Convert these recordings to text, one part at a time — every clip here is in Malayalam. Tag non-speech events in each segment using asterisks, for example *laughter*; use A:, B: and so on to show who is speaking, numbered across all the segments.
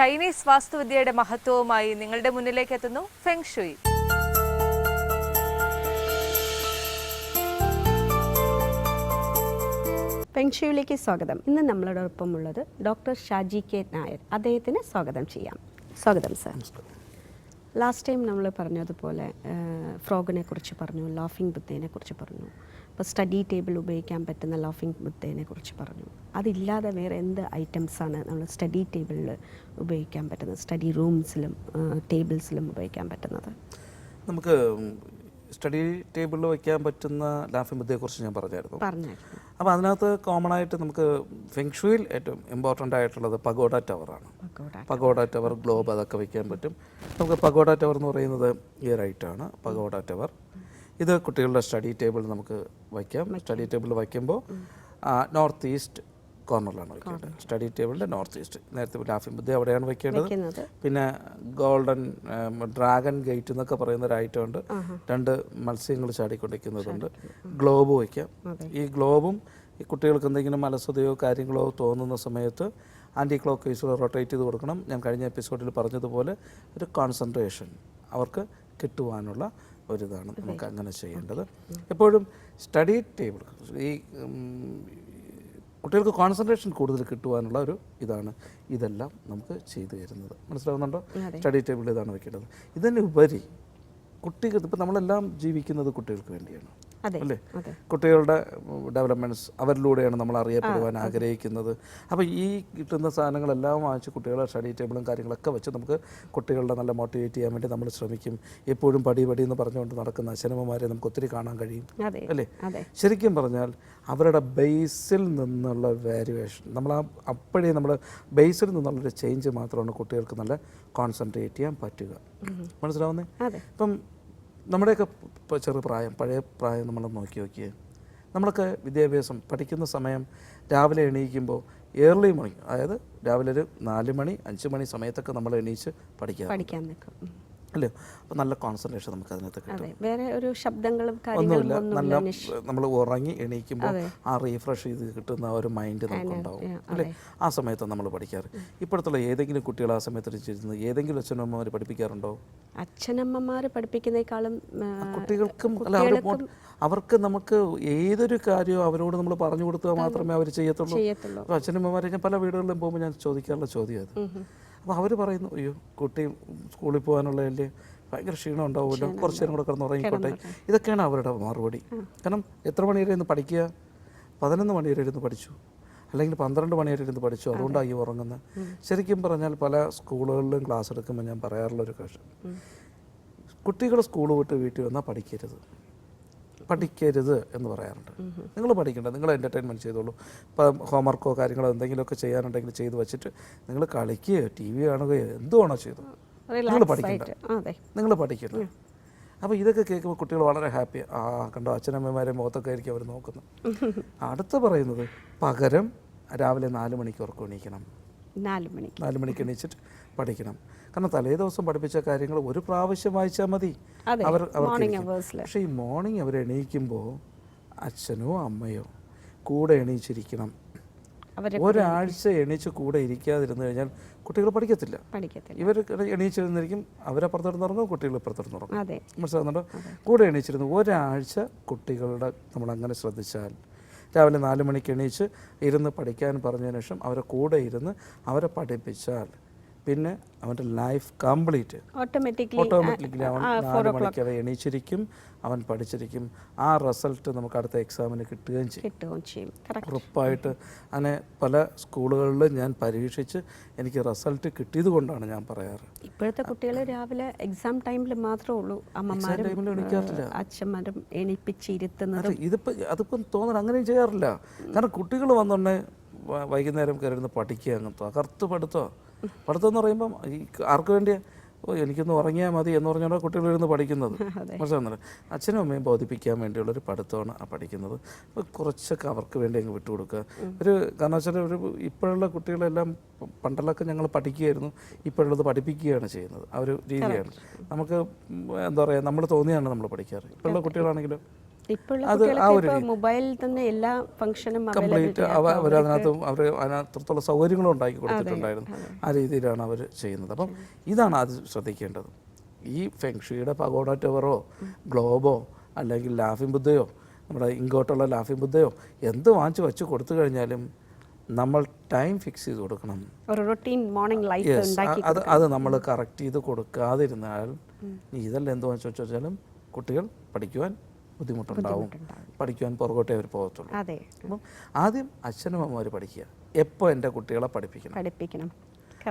A: ചൈനീസ് വാസ്തുവിദ്യയുടെ മഹത്വവുമായി നിങ്ങളുടെ മുന്നിലേക്ക് എത്തുന്നു ഫെങ്ഷുയി ഷുയി.
B: പെൻഷയിലേക്ക് സ്വാഗതം. ഇന്ന് നമ്മളോടൊപ്പം ഉള്ളത് ഡോക്ടർ ഷാജി കെ നായർ. അദ്ദേഹത്തിന് സ്വാഗതം ചെയ്യാം. സ്വാഗതം സാർ. ലാസ്റ്റ് ടൈം നമ്മൾ പറഞ്ഞതുപോലെ ഫ്രോഗിനെ കുറിച്ച് പറഞ്ഞു ലാഫിംഗ് ബുദ്ധേനെ കുറിച്ച് പറഞ്ഞു. അപ്പോൾ സ്റ്റഡി ടേബിൾ ഉപയോഗിക്കാൻ പറ്റുന്ന ലാഫിംഗ് ബുദ്ധേനെ കുറിച്ച് പറഞ്ഞു. അതില്ലാതെ വേറെ എന്ത് ഐറ്റംസാണ് നമ്മൾ സ്റ്റഡി ടേബിളിൽ ഉപയോഗിക്കാൻ പറ്റുന്നത്? സ്റ്റഡി റൂംസിലും ടേബിൾസിലും ഉപയോഗിക്കാൻ പറ്റുന്നത്?
C: നമുക്ക് സ്റ്റഡി ടേബിളിൽ വയ്ക്കാൻ പറ്റുന്ന ലാഫിംഗ് ബുദ്ധിയെക്കുറിച്ച് ഞാൻ പറഞ്ഞായിരുന്നു.
B: പറഞ്ഞായിരുന്നു.
C: അപ്പോൾ അതിനകത്ത് കോമൺ ആയിട്ട് നമുക്ക് ഫെങ്ഷുയിൽ ഏറ്റവും ഇമ്പോർട്ടന്റ് ആയിട്ടുള്ളത് പഗോഡ ടവർ
B: ആണ്.
C: പഗോഡ ടവർ ഗ്ലോബ് അതൊക്കെ വയ്ക്കാൻ പറ്റും. നമുക്ക് പഗോഡ ടവർ എന്ന് പറയുന്നത് ഈ റൈറ്റാണ് പഗോഡ ടവർ ഇത് കുട്ടികളുടെ സ്റ്റഡി ടേബിൾ നമുക്ക് വയ്ക്കാം. സ്റ്റഡി ടേബിൾ വയ്ക്കുമ്പോൾ നോർത്ത് ഈസ്റ്റ് കോർണറിലാണ് വയ്ക്കേണ്ടത്. സ്റ്റഡി ടേബിളിന്റെ നോർത്ത് ഈസ്റ്റ് നേരത്തെ ലാഫിംഗ് ബുദ്ധി അവിടെയാണ് വയ്ക്കേണ്ടത്. പിന്നെ ഗോൾഡൻ ഡ്രാഗൺ ഗേറ്റ് എന്നൊക്കെ പറയുന്ന ഒരു ഐറ്റം ഉണ്ട്. രണ്ട് മത്സ്യങ്ങൾ ചാടിക്കൊണ്ടിരിക്കുന്നതുണ്ട്. ഗ്ലോബ് വയ്ക്കാം. ഈ ഗ്ലോബും ഈ കുട്ടികൾക്ക് എന്തെങ്കിലും അലസതയോ കാര്യങ്ങളോ തോന്നുന്ന സമയത്ത് ആന്റി ക്ലോക്ക് വൈസിൽ റൊട്ടേറ്റ് ചെയ്ത് കൊടുക്കണം. ഞാൻ കഴിഞ്ഞ എപ്പിസോഡിൽ പറഞ്ഞതുപോലെ ഒരു കോൺസെൻട്രേഷൻ അവർക്ക് കിട്ടുവാനുള്ള ഒരിതാണ് നമുക്ക് അങ്ങനെ ചെയ്യേണ്ടത്. എപ്പോഴും സ്റ്റഡി ടേബിൾ ഈ കുട്ടികൾക്ക് കോൺസെൻട്രേഷൻ കൂടുതൽ കിട്ടുവാനുള്ള ഒരു ഇതാണ് ഇതെല്ലാം നമുക്ക് ചെയ്തു തരുന്നത്. മനസ്സിലാവുന്നുണ്ടോ? സ്റ്റഡി ടേബിൾ ഇതാണ് വെക്കേണ്ടത്. ഇതിന് ഉപരി കുട്ടികൾ ഇപ്പം നമ്മളെല്ലാം ജീവിക്കുന്നത് കുട്ടികൾക്ക് വേണ്ടിയാണ്. അല്ലേ? കുട്ടികളുടെ ഡെവലപ്മെന്റ്സ് അവരിലൂടെയാണ് നമ്മൾ അറിയപ്പെടുവാൻ ആഗ്രഹിക്കുന്നത്. അപ്പോൾ ഈ കിട്ടുന്ന സാധനങ്ങളെല്ലാം വാങ്ങിച്ച് കുട്ടികളെ സ്റ്റഡി ടേബിളും കാര്യങ്ങളൊക്കെ വെച്ച് നമുക്ക് കുട്ടികളുടെ നല്ല മോട്ടിവേറ്റ് ചെയ്യാൻ വേണ്ടി നമ്മൾ ശ്രമിക്കും. എപ്പോഴും പടി പടി എന്ന് പറഞ്ഞുകൊണ്ട് നടക്കുന്ന അച്ഛനമ്മമാരെ നമുക്ക് ഒത്തിരി കാണാൻ കഴിയും അല്ലേ? ശരിക്കും പറഞ്ഞാൽ അവരുടെ ബേസിൽ നിന്നുള്ള വാല്യുവേഷൻ നമ്മൾ ആ അപ്പോഴേ നമ്മൾ ബേസിൽ നിന്നുള്ളൊരു ചേഞ്ച് മാത്രമാണ് കുട്ടികൾക്ക് നല്ല കോൺസെൻട്രേറ്റ് ചെയ്യാൻ പറ്റുക. മനസ്സിലാവുന്നേ? ഇപ്പം നമ്മുടെയൊക്കെ ചെറുപ്രായം പഴയ പ്രായം നമ്മൾ നോക്കി നോക്കിയേ. നമ്മളൊക്കെ വിദ്യാഭ്യാസം പഠിക്കുന്ന സമയം രാവിലെ എണീക്കുമ്പോൾ ഏർലി മോർണിംഗ് അതായത് രാവിലെ ഒരു നാല് മണി അഞ്ച് മണി സമയത്തൊക്കെ നമ്മൾ എണീച്ച് പഠിക്കാം
B: പഠിക്കാൻ നിൽക്കും.
C: അല്ലേ? അപ്പോൾ നല്ല കോൺസെൻട്രേഷൻ നമുക്ക് അതിനകത്ത് കിട്ടും.
B: വേറെ ഒരു ശബ്ദങ്ങളും
C: ഒന്നുമില്ല. നല്ല നമ്മൾ ഉറങ്ങി എണീക്കുമ്പോൾ ആ റീഫ്രഷ് ചെയ്ത് കിട്ടുന്ന ആ ഒരു മൈൻഡ് നമുക്കുണ്ടാവും. അല്ലേ? ആ സമയത്ത് നമ്മൾ പഠിക്കാറ്. ഇപ്പോഴത്തുള്ള ഏതെങ്കിലും കുട്ടികൾ ആ സമയത്ത് ചെയ്യുന്നത് ഏതെങ്കിലും അച്ഛനമ്മമാർ പഠിപ്പിക്കാറുണ്ടോ?
B: അച്ഛനമ്മമാർ പഠിപ്പിക്കുന്നേക്കാളും
C: കുട്ടികൾക്കും അല്ല അവർ അവർക്ക് നമുക്ക് ഏതൊരു കാര്യവും അവരോട് നമ്മൾ പറഞ്ഞു കൊടുത്താൽ മാത്രമേ അവർ ചെയ്യത്തുള്ളൂ.
B: ചെയ്യത്തുള്ളൂ.
C: അപ്പോൾ അച്ഛനമ്മമാരെ ഞാൻ പല വീടുകളിലും പോകുമ്പോൾ ഞാൻ ചോദിക്കാറുള്ള ചോദ്യം അത്. അപ്പോൾ അവർ പറയുന്നു അയ്യോ കുട്ടി സ്കൂളിൽ പോകാനുള്ളതല്ലേ ഭയങ്കര ക്ഷീണം ഉണ്ടാവുമല്ലോ കുറച്ച് നേരം കൂടെ കിടന്ന് ഉറങ്ങിക്കോട്ടെ. ഇതൊക്കെയാണ് അവരുടെ മറുപടി. കാരണം എത്ര മണിവരെ ഇന്ന് ഇരുന്ന് പഠിക്കുക? പതിനൊന്ന് മണിവരെ ഇരുന്ന് പഠിച്ചു. അല്ലെങ്കിൽ പന്ത്രണ്ട് മണി വരെ ഇരുന്ന് പഠിച്ചു. അതുകൊണ്ടാണ് ഈ ഉറങ്ങുന്നത്. ശരിക്കും പറഞ്ഞാൽ പല സ്കൂളുകളിലും ക്ലാസ് എടുക്കുമ്പോൾ ഞാൻ പറയാറുള്ള ഒരു കാര്യം കുട്ടികൾ സ്കൂൾ വിട്ട് വീട്ടിൽ വന്നാൽ പഠിക്കരുത്. പഠിക്കരുത് എന്ന് പറയാറുണ്ട്. നിങ്ങൾ പഠിക്കണ്ട നിങ്ങൾ എന്റർടൈൻമെന്റ് ചെയ്തോളൂ. ഇപ്പം ഹോംവർക്കോ കാര്യങ്ങളോ എന്തെങ്കിലുമൊക്കെ ചെയ്യാനുണ്ടെങ്കിൽ ചെയ്ത് വെച്ചിട്ട് നിങ്ങൾ കളിക്കുകയോ ടി വി കാണുകയോ എന്തുവാണോ ചെയ്തു നിങ്ങൾ പഠിക്കണ്ട. നിങ്ങൾ പഠിക്കരുത് അപ്പോൾ ഇതൊക്കെ കേൾക്കുമ്പോൾ കുട്ടികൾ വളരെ ഹാപ്പി ആ കണ്ടോ അച്ഛനമ്മമാരെ മുഖത്തൊക്കെ ആയിരിക്കും അവർ നോക്കുന്നത്. *laughs* അടുത്ത പറയുന്നത് പകരം രാവിലെ നാല് മണിക്ക് ഉറക്കം എണീക്കണം.
B: നാല് മണിക്ക്.
C: നാല് മണിക്ക് എണീച്ചിട്ട് പഠിക്കണം. കാരണം തലേ ദിവസം പഠിപ്പിച്ച കാര്യങ്ങൾ ഒരു പ്രാവശ്യം വായിച്ചാൽ മതി. അവർ അവർക്ക് പക്ഷേ ഈ മോർണിംഗ് അവർ എണീക്കുമ്പോൾ അച്ഛനോ അമ്മയോ കൂടെ എണീച്ചിരിക്കണം. ഒരാഴ്ച എണീച്ച് കൂടെ ഇരിക്കാതിരുന്നു കഴിഞ്ഞാൽ കുട്ടികൾ പഠിക്കത്തില്ല. ഇവർ എണീച്ചിരുന്നിരിക്കും അവരപ്പുറത്തിരുന്നുറങ്ങും കുട്ടികൾ ഇപ്പുറത്തിരുന്നുറങ്ങും
B: അതെ.
C: മനസ്സിലാകുന്നുണ്ടോ കൂടെ എണീച്ചിരുന്നു ഒരാഴ്ച കുട്ടികളുടെ നമ്മൾ അങ്ങനെ ശ്രദ്ധിച്ചാൽ രാവിലെ നാല് മണിക്ക് എണീച്ച് ഇരുന്ന് പഠിക്കാൻ പറഞ്ഞതിന് ശേഷം അവരെ കൂടെ ഇരുന്ന് അവരെ പഠിപ്പിച്ചാൽ പിന്നെ അവന്റെ ലൈഫ് കംപ്ലീറ്റ്
B: ഓട്ടോമാറ്റിക്കലി
C: അവൻ നാല് മണിക്ക് അവൻ എണീച്ചിരിക്കും അവൻ പഠിച്ചിരിക്കും. ആ റിസൾട്ട് നമുക്ക് അടുത്ത എക്സാമിന് കിട്ടുകയും ചെയ്യും. ഉറപ്പായിട്ട് അങ്ങനെ പല സ്കൂളുകളിലും ഞാൻ പരീക്ഷിച്ച് എനിക്ക് റിസൾട്ട് കിട്ടിയത് കൊണ്ടാണ് ഞാൻ പറയാറ്.
B: ഇപ്പോഴത്തെ കുട്ടികൾ രാവിലെ എക്സാം ടൈമിൽ മാത്രമേ ഉള്ളൂ. അമ്മമാരും. അച്ഛന്മാരും എണീപ്പിച്ചിരുത്തുന്നത്.
C: ഇതിപ്പോൾ അതിപ്പം തോന്നണം അങ്ങനെയും ചെയ്യാറില്ല. കാരണം കുട്ടികൾ വന്നുടനെ വ- വൈകുന്നേരം കയറി പഠിക്കുക അങ്ങനത്തെ തകർത്ത് പഠിത്തോ പഠിത്തം എന്ന് പറയുമ്പം ഈ ആർക്ക് വേണ്ടിയാ? ഓ എനിക്കൊന്ന് ഉറങ്ങിയാൽ മതി എന്ന് പറഞ്ഞാണ് കുട്ടികൾ ഇരുന്ന് പഠിക്കുന്നത്. *laughs* മനസ്സിലാകുന്നില്ല അച്ഛനും അമ്മയും ബോധിപ്പിക്കാൻ വേണ്ടിയുള്ള ഒരു പഠിത്തമാണ് ആ പഠിക്കുന്നത്. അപ്പോൾ കുറച്ചൊക്കെ അവർക്ക് വേണ്ടി അങ്ങ് വിട്ടുകൊടുക്കുക ഒരു കാരണം വെച്ചാൽ ഒരു ഇപ്പോഴുള്ള കുട്ടികളെല്ലാം പണ്ടുള്ളൊക്കെ പണ്ടല്ലൊക്കെ ഞങ്ങൾ പഠിക്കുകയായിരുന്നു. ഇപ്പോഴുള്ളത് പഠിപ്പിക്കുകയാണ് ചെയ്യുന്നത്. ആ ഒരു രീതിയാണ്. നമുക്ക് എന്താ പറയുക നമ്മൾ തോന്നിയാണ് നമ്മൾ പഠിക്കാറ്. ഇപ്പോഴുള്ള കുട്ടികളാണെങ്കിലും അത് ആ ഒരു
B: മൊബൈലിൽ തന്നെ എല്ലാ ഫംഗ്ഷനും
C: കംപ്ലീറ്റ് അവർ അതിനകത്ത് അവർ അതിനകത്തുള്ള സൗകര്യങ്ങളും ഉണ്ടാക്കി കൊടുത്തിട്ടുണ്ടായിരുന്നു. ആ രീതിയിലാണ് അവർ ചെയ്യുന്നത്. അപ്പം ഇതാണ് അത് ശ്രദ്ധിക്കേണ്ടത്. ഈ ഫെങ്ഷിയുടെ പഗോഡ ടവറോ ഗ്ലോബോ അല്ലെങ്കിൽ ലാഫിംഗ് ബുദ്ധയോ നമ്മുടെ ഇങ്ങോട്ടുള്ള ലാഫിംഗ് ബുദ്ധയോ എന്ത് വാങ്ങിച്ച് വെച്ച് കൊടുത്തു കഴിഞ്ഞാലും നമ്മൾ ടൈം ഫിക്സ് ചെയ്ത് കൊടുക്കണം.
B: ഒരു റൊട്ടീൻ മോർണിംഗ് ലൈഫ്
C: അത് അത് നമ്മൾ കറക്റ്റ് ചെയ്ത് കൊടുക്കാതിരുന്നാൽ ഇതെല്ലാം എന്ത് വെച്ച് വെച്ചാലും കുട്ടികൾ പഠിക്കുവാൻ ബുദ്ധിമുട്ടുണ്ടാവും. പഠിക്കുവാൻ പുറകോട്ടേ അവർ പോകത്തുള്ളൂ.
B: അതെ.
C: അപ്പം ആദ്യം അച്ഛനും അമ്മമാർ പഠിക്കുക. എപ്പോൾ എന്റെ കുട്ടികളെ പഠിപ്പിക്കണം?
B: പഠിപ്പിക്കണം.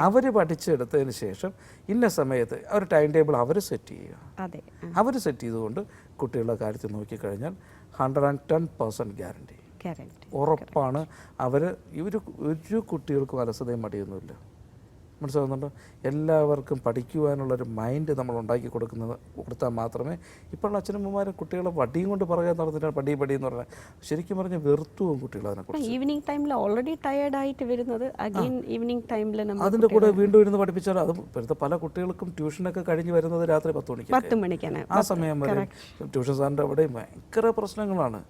C: അവർ പഠിച്ചെടുത്തതിന് ശേഷം ഇന്ന സമയത്ത് അവർ ടൈം ടേബിൾ അവർ സെറ്റ് ചെയ്യുക.
B: അതെ.
C: അവർ സെറ്റ് ചെയ്തുകൊണ്ട് കുട്ടികളുടെ കാര്യത്തിൽ നോക്കിക്കഴിഞ്ഞാൽ hundred and ten percent guarantee.
B: Guarantee
C: ഉറപ്പാണ് അവർ ഇവർ ഒരു കുട്ടികൾക്കും അലസതയും മടിയൊന്നുമില്ല. മനസ്സിലാവുന്നുണ്ടോ എല്ലാവർക്കും പഠിക്കുവാനുള്ളൊരു മൈൻഡ് നമ്മൾ ഉണ്ടാക്കി കൊടുക്കുന്നത് കൊടുത്താൽ മാത്രമേ ഇപ്പോഴുള്ള അച്ഛനമ്മമാരും കുട്ടികളെ വടിയും കൊണ്ട് പറയാൻ നടന്നിട്ടാണ് പടി പടി എന്ന് പറഞ്ഞാൽ ശരിക്കും പറഞ്ഞ വെറുത്തുവും കുട്ടികൾ അതിനെക്കുറിച്ച്.
B: ഈവനിങ് ടൈമിൽ ഓൾറെഡി ടയേർഡ് ആയിട്ട് വരുന്നത് അഗെയിൻ ഈവനിങ് ടൈമിൽ
C: അതിന്റെ കൂടെ വീണ്ടും ഇരുന്ന് പഠിപ്പിച്ചാൽ അത് ഇപ്പോഴത്തെ പല കുട്ടികൾക്കും ട്യൂഷനൊക്കെ കഴിഞ്ഞ് വരുന്നത് രാത്രി പത്ത് മണിക്ക്.
B: പത്ത് മണിക്കാണ്.
C: ആ സമയം വരെ ട്യൂഷൻ സാറിന്റെ അവിടെ ഭയങ്കര പ്രശ്നങ്ങളാണ്.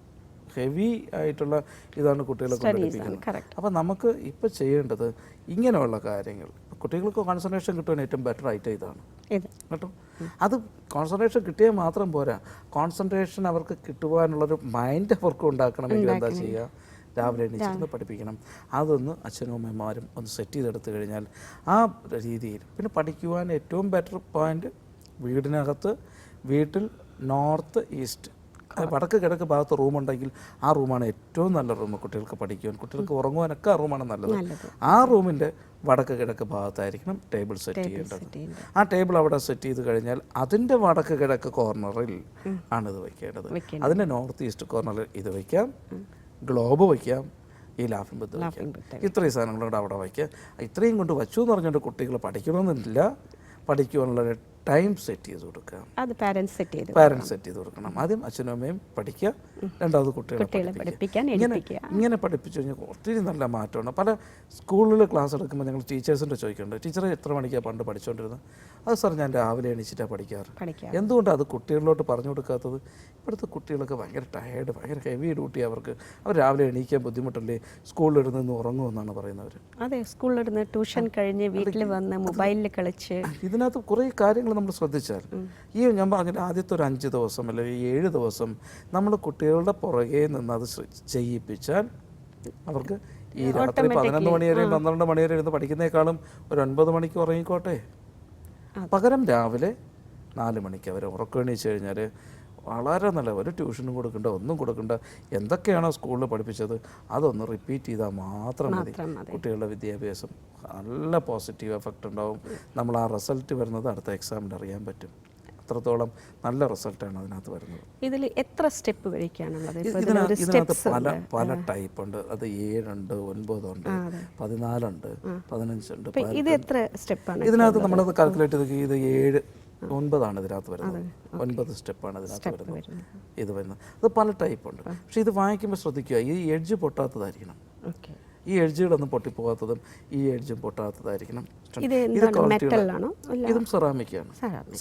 C: ഹെവി ആയിട്ടുള്ള ഇതാണ് കുട്ടികളെ കൊണ്ട് പഠിപ്പിക്കുന്നത്
B: correct.
C: അപ്പം നമുക്ക് ഇപ്പോൾ ചെയ്യേണ്ടത് ഇങ്ങനെയുള്ള കാര്യങ്ങൾ. കുട്ടികൾക്ക് കോൺസെൻട്രേഷൻ കിട്ടുവാൻ ഏറ്റവും ബെറ്റർ ആയിട്ട് ഇതാണ്.
B: ഇത്.
C: കേട്ടോ? അത് കോൺസെൻട്രേഷൻ കിട്ടിയാൽ മാത്രം പോരാ. കോൺസെൻട്രേഷൻ അവർക്ക് കിട്ടുവാനുള്ളൊരു മൈൻഡ് അവർക്ക് ഉണ്ടാക്കണമെങ്കിൽ എന്താ ചെയ്യുക രാവിലെ എണീച്ചിരുന്ന് പഠിപ്പിക്കണം. അതൊന്ന് അച്ഛനും അമ്മമാരും ഒന്ന് സെറ്റ് ചെയ്തെടുത്തു കഴിഞ്ഞാൽ ആ രീതിയിൽ പിന്നെ പഠിക്കുവാൻ ഏറ്റവും ബെറ്റർ പോയിന്റ് വീടിനകത്ത് വീട്ടിൽ നോർത്ത് ഈസ്റ്റ് വടക്ക് കിഴക്ക് ഭാഗത്ത് റൂമുണ്ടെങ്കിൽ ആ റൂമാണ് ഏറ്റവും നല്ല റൂം കുട്ടികൾക്ക് പഠിക്കുവാൻ. കുട്ടികൾക്ക് ഉറങ്ങുവാനൊക്കെ ആ റൂമാണ് നല്ലത്. ആ റൂമിന്റെ വടക്ക് കിഴക്ക് ഭാഗത്തായിരിക്കണം ടേബിൾ സെറ്റ് ചെയ്യേണ്ടത്. ആ ടേബിൾ അവിടെ സെറ്റ് ചെയ്ത് കഴിഞ്ഞാൽ അതിന്റെ വടക്ക് കിഴക്ക് കോർണറിൽ ആണ് ഇത് വയ്ക്കേണ്ടത് അതിന്റെ നോർത്ത് ഈസ്റ്റ് കോർണറിൽ ഇത് വയ്ക്കാം ഗ്ലോബ് വയ്ക്കാം ഈ ലാഫിംഗ് ബുദ്ധ വയ്ക്കാം ഇത്രയും സാധനങ്ങളോട് അവിടെ വയ്ക്കുക ഇത്രയും കൊണ്ട് വച്ചു എന്ന് പറഞ്ഞുകൊണ്ട് കുട്ടികൾ പഠിക്കണമെന്നില്ല. പഠിക്കുവാനുള്ള ടൈം സെറ്റ് ചെയ്ത് കൊടുക്കുക.
B: അത് പാരൻസ് സെറ്റ് ചെയ്ത്
C: പാരൻസ് സെറ്റ് ചെയ്ത് കൊടുക്കണം. ആദ്യം അച്ഛനും അമ്മയും പഠിക്കുക. രണ്ടാമത് കുട്ടികളെ
B: പഠിപ്പിക്കാൻ
C: ഇങ്ങനെ ഇങ്ങനെ പഠിപ്പിച്ചു കഴിഞ്ഞാൽ ഒത്തിരി നല്ല മാറ്റമാണ്. പല സ്കൂളിൽ ക്ലാസ് എടുക്കുമ്പോൾ ഞങ്ങൾ ടീച്ചേഴ്സിന്റെ ചോദിക്കുന്നുണ്ട് ടീച്ചറെ എത്ര മണിക്കാണ് പണ്ട് പഠിച്ചുകൊണ്ടിരുന്നത് അത് സാർ ഞാൻ രാവിലെ എണീച്ചിട്ടാണ് പഠിക്കാറ്. എന്തുകൊണ്ടാണ് അത് കുട്ടികളിലോട്ട് പറഞ്ഞു കൊടുക്കാത്തത്? ഇപ്പോഴത്തെ കുട്ടികളൊക്കെ ഭയങ്കര ടയേർഡ് ഭയങ്കര ഹെവി ഡ്യൂട്ടി അവർക്ക്. അവർ രാവിലെ എണീക്കാൻ ബുദ്ധിമുട്ടല്ലേ? സ്കൂളിലിരുന്ന് നിന്ന് ഉറങ്ങുമെന്നാണ് പറയുന്നവർ
B: അതെ സ്കൂളിലിരുന്ന് ട്യൂഷൻ കഴിഞ്ഞ് വീട്ടിൽ വന്ന് മൊബൈലിൽ കളിച്ച്.
C: ഇതിനകത്ത് കുറേ കാര്യങ്ങൾ നമ്മൾ ശ്രദ്ധിച്ചാൽ. ഈ ഞാൻ പറഞ്ഞില്ല ആദ്യത്തെ ഒരു അഞ്ച് ദിവസം അല്ലെങ്കിൽ ഏഴ് ദിവസം നമ്മൾ കുട്ടികളുടെ പുറകെ നിന്ന് അത് ചെയ്യിപ്പിച്ചാൽ അവർക്ക് ഈ രാത്രി പതിനൊന്ന് മണി വരെയും പന്ത്രണ്ട് മണി വരെ ഇരുന്ന് പഠിക്കുന്നേക്കാളും ഒരു ഒൻപത് മണിക്ക് ഉറങ്ങിക്കോട്ടെ. പകരം രാവിലെ നാല് മണിക്ക് അവർ ഉറക്കമെണീച്ച് കഴിഞ്ഞാൽ വളരെ നല്ല ഒരു ട്യൂഷനും കൊടുക്കണ്ട ഒന്നും കൊടുക്കണ്ട. എന്തൊക്കെയാണോ സ്കൂളിൽ പഠിപ്പിച്ചത് അതൊന്ന് റിപ്പീറ്റ് ചെയ്താൽ മാത്രം മതി. കുട്ടികളുടെ വിദ്യാഭ്യാസം നല്ല പോസിറ്റീവ് എഫക്റ്റ് ഉണ്ടാവും. നമ്മൾ ആ റിസൾട്ട് വരുന്നത് അടുത്ത എക്സാമിൽ അറിയാൻ പറ്റും. അത്രത്തോളം നല്ല റിസൾട്ടാണ് അതിനകത്ത് വരുന്നത്.
B: ഇതിൽ എത്ര സ്റ്റെപ്പ്
C: ഇതിനകത്ത് പല പല ടൈപ്പ് ഉണ്ട്. അത് ഏഴുണ്ട് ഒൻപതുണ്ട് പതിനാലുണ്ട് പതിനഞ്ചുണ്ട്
B: ഇത് എത്ര സ്റ്റെപ്പാണ്
C: ഇതിനകത്ത് നമ്മളത് കാൽക്കുലേറ്റ് ചെയ്ത് ഇത് ഏഴ് ഒൻപതാണ് ഇതിനകത്ത് വരുന്നത്. ഒൻപത് സ്റ്റെപ്പാണ് ഇതിനകത്ത് വരുന്നത്. ഇത് വരുന്നത്. അത് പല ടൈപ്പ് ഉണ്ട് പക്ഷെ ഇത് വാങ്ങിക്കുമ്പോൾ ശ്രദ്ധിക്കുക ഈ എഡ്ജ് പൊട്ടാത്തതായിരിക്കണം. ഈ എഡ്ജുകളൊന്നും പൊട്ടിപ്പോകാത്തതും ഈ എഡ്ജും പൊട്ടാത്തതായിരിക്കണം.
B: ഇത്
C: ഇത് സെറാമിക്കാണ്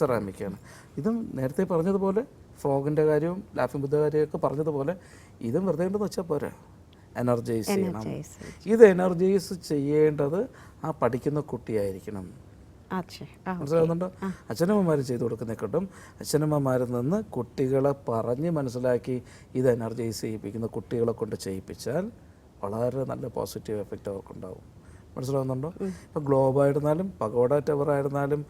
C: സെറാമിക്കാണ് ഇതും നേരത്തെ പറഞ്ഞതുപോലെ ഫ്രോഗിന്റെ കാര്യവും ലാഫിംഗ് ബുദ്ധ കാര്യമൊക്കെ പറഞ്ഞതുപോലെ ഇതും വെറുതെ ഉണ്ടെന്ന് വെച്ചാൽ പോരാ. എനർജൈസ് ചെയ്യണം. ഇത് എനർജൈസ് ചെയ്യേണ്ടത് ആ പഠിക്കുന്ന കുട്ടിയായിരിക്കണം. മനസ്സിലാവുന്നുണ്ടോ? അച്ഛനമ്മമാർ ചെയ്തു കിട്ടും അച്ഛനമ്മമാരിൽ നിന്ന് കുട്ടികളെ പറഞ്ഞ് മനസ്സിലാക്കി ഇത് എനർജൈസ് ചെയ്യിപ്പിക്കുന്ന. കുട്ടികളെ കൊണ്ട് ചെയ്യിപ്പിച്ചാൽ വളരെ നല്ല പോസിറ്റീവ് എഫക്റ്റ് അവർക്കുണ്ടാവും മനസ്സിലാവുന്നുണ്ടോ? ഇപ്പോൾ ഗ്ലോബ് ആയിരുന്നാലും പഗോഡ ടവർ ആയിരുന്നാലും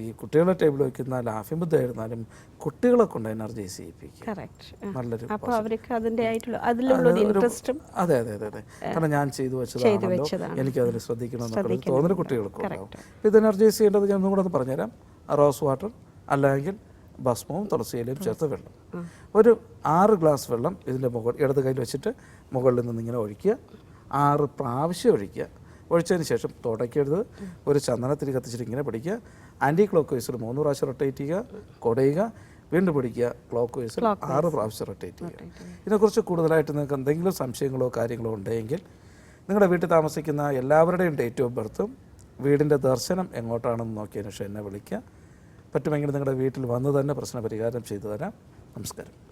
C: ഈ കുട്ടികളെ ടേബിൾ വയ്ക്കുന്ന ലാഫിംഗ് ആയിരുന്നാലും കുട്ടികളെ കൊണ്ട് എനർജൈസ്
B: ചെയ്യിപ്പിക്കും
C: നല്ലൊരു അതെ അതെ അതെ അതെ കാരണം ഞാൻ ചെയ്തു വെച്ചതാണല്ലോ. എനിക്കതിൽ ശ്രദ്ധിക്കണം എന്നൊക്കെ ഒരു തോന്നൽ കുട്ടികൾക്ക് ഉണ്ടാവും. ഇത് എനർജൈസ് ചെയ്യേണ്ടത് ഞാൻ ഒന്നും കൂടെ ഒന്ന് പറഞ്ഞുതരാം. റോസ് വാട്ടർ അല്ലെങ്കിൽ ഭസ്മവും തുളസിയിലയും ചേർത്ത് വെള്ളം. ഒരു ആറ് ഗ്ലാസ് വെള്ളം ഇതിന്റെ മുകൾ ഇടത് കയ്യിൽ വെച്ചിട്ട് മുകളിൽ നിന്ന് ഇങ്ങനെ ഒഴിക്കുക. ആറ് പ്രാവശ്യം ഒഴിക്കുക. ഒഴിച്ചതിന് ശേഷം തുടയ്ക്കരുത്. ഒരു ചന്ദനത്തിരി കത്തിച്ചിട്ട് ഇങ്ങനെ പിടിക്കുക. ആന്റി ക്ലോക്ക് വൈസിൽ മൂന്ന് പ്രാവശ്യം റൊട്ടേറ്റ് ചെയ്യുക കുടയുക വീണ്ടും പിടിക്കുക. ക്ലോക്ക് വൈസിൽ ആറ് പ്രാവശ്യം റൊട്ടേറ്റ് ചെയ്യുക. ഇതിനെക്കുറിച്ച് കൂടുതലായിട്ട് നിങ്ങൾക്ക് എന്തെങ്കിലും സംശയങ്ങളോ കാര്യങ്ങളോ ഉണ്ടെങ്കിൽ നിങ്ങളുടെ വീട്ടിൽ താമസിക്കുന്ന എല്ലാവരുടെയും ഡേറ്റ് ഓഫ് ബർത്തും വീടിന്റെ ദർശനം എങ്ങോട്ടാണെന്ന് നോക്കിയതിന് ശേഷം എന്നെ വിളിക്കുക. പറ്റുമെങ്കിൽ നിങ്ങളുടെ വീട്ടിൽ വന്ന് തന്നെ പ്രശ്ന പരിഹാരം ചെയ്തു തരാം. നമസ്കാരം.